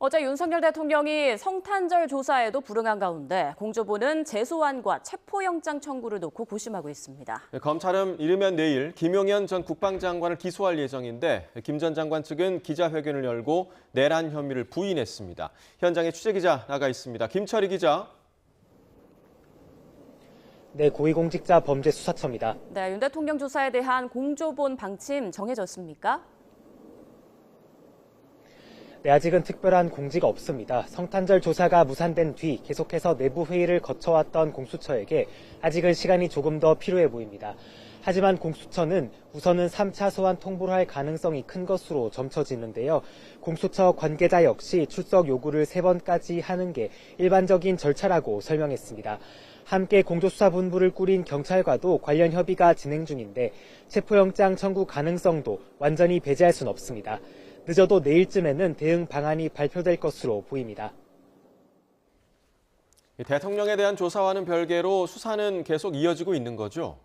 어제 윤석열 대통령이 성탄절 조사에도 불응한 가운데 공조부는 재소환과 체포영장 청구를 놓고 고심하고 있습니다. 검찰은 이르면 내일 김용현 전 국방장관을 기소할 예정인데 김 전 장관 측은 기자회견을 열고 내란 혐의를 부인했습니다. 현장에 취재기자 나가 있습니다. 김철희 기자. 네, 고위공직자 범죄수사처입니다. 네, 윤 대통령 조사에 대한 공조본 방침 정해졌습니까? 네, 아직은 특별한 공지가 없습니다. 성탄절 조사가 무산된 뒤 계속해서 내부 회의를 거쳐왔던 공수처에게 아직은 시간이 조금 더 필요해 보입니다. 하지만 공수처는 우선은 3차 소환 통보를 할 가능성이 큰 것으로 점쳐지는데요. 공수처 관계자 역시 출석 요구를 3번까지 하는 게 일반적인 절차라고 설명했습니다. 함께 공조수사본부를 꾸린 경찰과도 관련 협의가 진행 중인데 체포영장 청구 가능성도 완전히 배제할 순 없습니다. 늦어도 내일쯤에는 대응 방안이 발표될 것으로 보입니다. 대통령에 대한 조사와는 별개로 수사는 계속 이어지고 있는 거죠?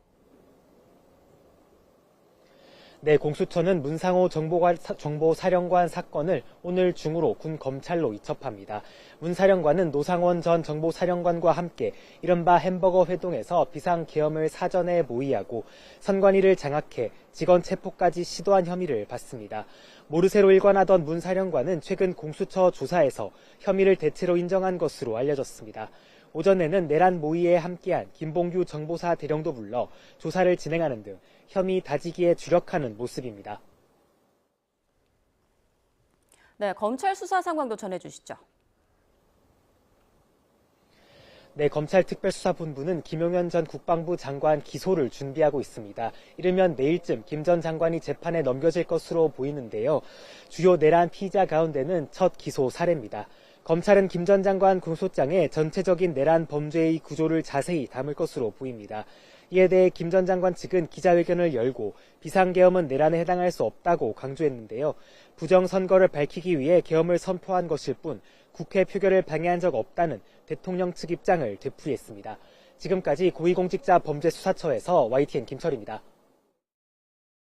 네, 공수처는 문상호 정보사령관 사건을 오늘 중으로 군 검찰로 이첩합니다. 문 사령관은 노상원 전 정보사령관과 함께 이른바 햄버거 회동에서 비상계엄을 사전에 모의하고 선관위를 장악해 직원 체포까지 시도한 혐의를 받습니다. 모르쇠로 일관하던 문 사령관은 최근 공수처 조사에서 혐의를 대체로 인정한 것으로 알려졌습니다. 오전에는 내란 모의에 함께한 김봉규 정보사 대령도 불러 조사를 진행하는 등 혐의 다지기에 주력하는 모습입니다. 네, 검찰 수사 상황도 전해주시죠. 네, 검찰 특별수사본부는 김용현 전 국방부 장관 기소를 준비하고 있습니다. 이르면 내일쯤 김 전 장관이 재판에 넘겨질 것으로 보이는데요. 주요 내란 피의자 가운데는 첫 기소 사례입니다. 검찰은 김 전 장관 공소장에 전체적인 내란 범죄의 구조를 자세히 담을 것으로 보입니다. 이에 대해 김 전 장관 측은 기자회견을 열고 비상계엄은 내란에 해당할 수 없다고 강조했는데요. 부정선거를 밝히기 위해 계엄을 선포한 것일 뿐 국회 표결을 방해한 적 없다는 대통령 측 입장을 되풀이했습니다. 지금까지 고위공직자 범죄수사처에서 YTN 김철입니다.